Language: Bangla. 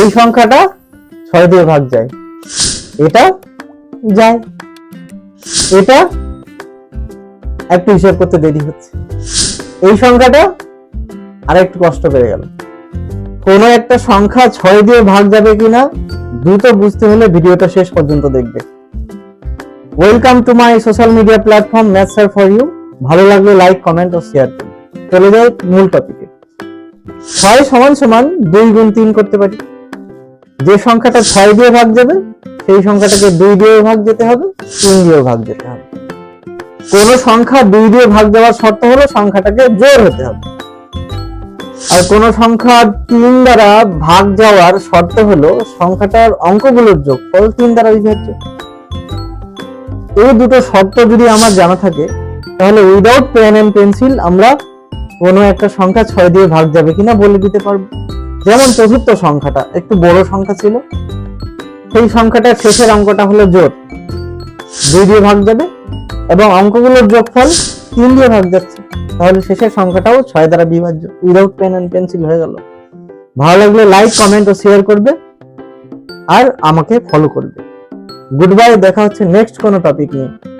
এই সংখ্যাটা ছয় দিয়ে ভাগ যায়। এটা যায়। এটা একটু হিসাব করতে দেরি হচ্ছে। এই সংখ্যাটা আর একটু কষ্ট পেয়ে গেল। কোনো একটা সংখ্যা ছয় দিয়ে ভাগ যাবে কিনা, দ্রুত বুঝতে হলে ভিডিওটা শেষ পর্যন্ত দেখবে। Welcome to my social media platform maths are for you ভালো লাগলে লাইক কমেন্ট ও শেয়ার করুন চলে যাই মূল টপিকে ছয় সমান সমান দুই গুণ তিন করতে পারি। যে সংখ্যাটা ছয় দিয়ে ভাগ যাবে সেই সংখ্যাটাকে দুই দিয়ে ভাগ যেতে হবে, তিন দিয়ে ভাগ যেতে হবে। কোন সংখ্যা দুই দিয়ে ভাগ দেওয়ার শর্ত হলো সংখ্যাটাকে জোর হতে হবে। আর কোন সংখ্যা তিন দ্বারা ভাগ যাওয়ার শর্ত হলো সংখ্যাটার অঙ্কগুলোর যোগফল তিন দ্বারা বিভাজ্য এই দুটো শর্ত যদি আমার জানা থাকে, তাহলে উইদাউট পেন এন্ড পেন্সিল আমরা কোনো একটা সংখ্যা ছয় দিয়ে ভাগ যাবে কিনা বলে দিতে পারব। যেমন চতুর্থ সংখ্যাটা, একটু বড় সংখ্যা ছিল। সেই সংখ্যাটার শেষের অঙ্কটা হলো জোর দুই দিয়ে ভাগ যাবে এবং অঙ্কগুলোর যোগফল তিন দিয়ে ভাগ যাচ্ছে। তাহলে শেষের সংখ্যাটাও ছয় দ্বারা বিভাজ্য। উইদাউট পেন এন্ড পেন্সিল হয়ে গেল। ভালো লাগলে লাইক কমেন্ট ও শেয়ার করবে আর আমাকে ফলো করবে। গুড বাই দেখা হচ্ছে নেক্সট কোনো টপিক নিয়ে।